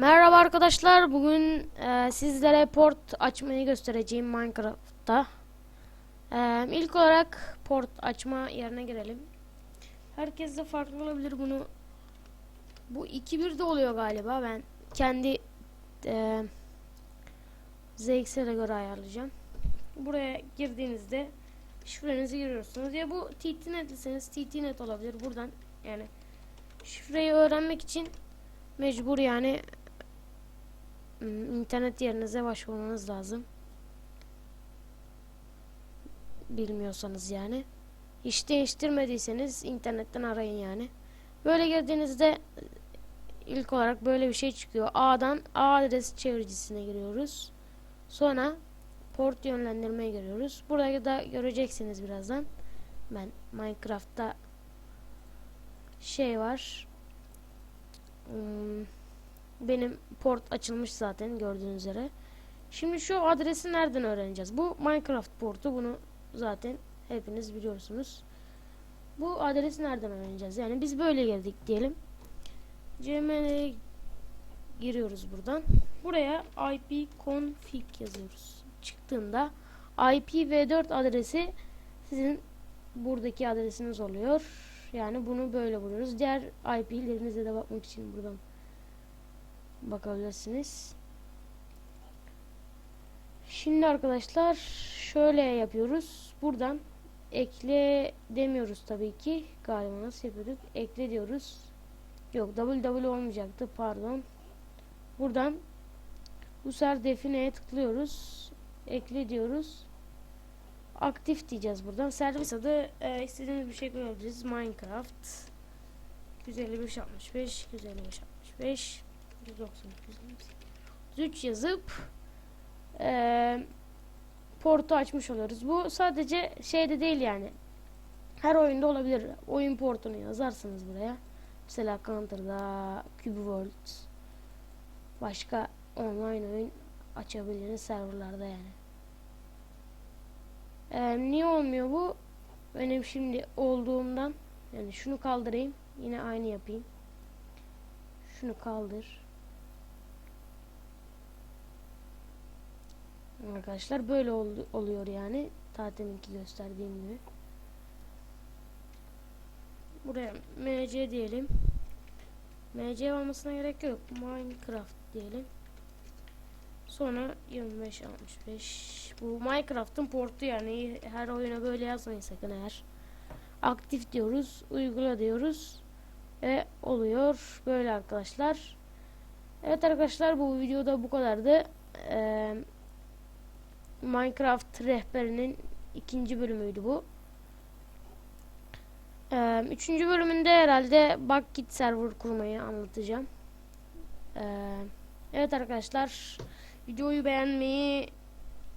Merhaba arkadaşlar. Bugün e, sizlere port açmayı göstereceğim Minecraft'ta. E, ilk olarak port açma yerine girelim. Herkes de farklı olabilir bunu. Bu 2.1'de oluyor galiba. Ben kendi e, ZX'e göre ayarlayacağım. Buraya girdiğinizde şifrenizi giriyorsunuz. Ya bu TTNet'liseniz TTNet olabilir. Buradan yani şifreyi öğrenmek için mecbur yani internet yerinize başvurmanız lazım. Bilmiyorsanız yani. Hiç değiştirmediyseniz internetten arayın yani. Böyle girdiğinizde ilk olarak böyle bir şey çıkıyor. A'dan A adres çeviricisine giriyoruz. Sonra port yönlendirmeye giriyoruz. Burada da göreceksiniz birazdan. Ben Minecraft'ta şey var. Hmm, benim port açılmış zaten gördüğünüz üzere. Şimdi şu adresi nereden öğreneceğiz? Bu Minecraft portu bunu zaten hepiniz biliyorsunuz. Bu adresi nereden öğreneceğiz? Yani biz böyle girdik diyelim. cml'ye giriyoruz buradan. Buraya ipconfig yazıyoruz. Çıktığında IPv4 adresi sizin buradaki adresiniz oluyor. Yani bunu böyle buluyoruz. Diğer IP'lerinize de bakmak için buradan bakabilirsiniz. Şimdi arkadaşlar şöyle yapıyoruz. Buradan ekle demiyoruz tabii ki. Galiba nasıl yapıyorduk? Ekle diyoruz. Yok www olmayacaktı pardon. Buradan bu sefer define'ye tıklıyoruz. Ekle diyoruz. Aktif diyeceğiz buradan. Servis adı e, istediğiniz bir şey koyabiliriz. Minecraft 155 155 155 3 yazıp e, portu açmış oluyoruz. Bu sadece şeyde değil yani. Her oyunda olabilir. Oyun portunu yazarsınız buraya. Mesela Counter'da, CubeWorld başka online oyun açabileceğiniz serverlarda yani. Ee, niye olmuyor bu? Benim şimdi olduğumdan yani şunu kaldırayım. Yine aynı yapayım. Şunu kaldır. Arkadaşlar böyle ol oluyor yani. Ta deminki gösterdiğim gibi. Buraya mc diyelim. mc olmasına gerek yok. Minecraft diyelim. Sonra 25 65. Bu Minecraft'ın portu yani her oyuna böyle yazmayın sakın eğer. Aktif diyoruz, uygula diyoruz ve oluyor böyle arkadaşlar. Evet arkadaşlar bu videoda bu kadardı. Ee, Minecraft rehberinin ikinci bölümüydü bu. Ee, üçüncü bölümünde herhalde Bucket server kurmayı anlatacağım. Ee, evet arkadaşlar videoyu beğenmeyi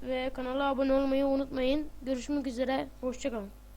ve kanala abone olmayı unutmayın. Görüşmek üzere. Hoşçakalın.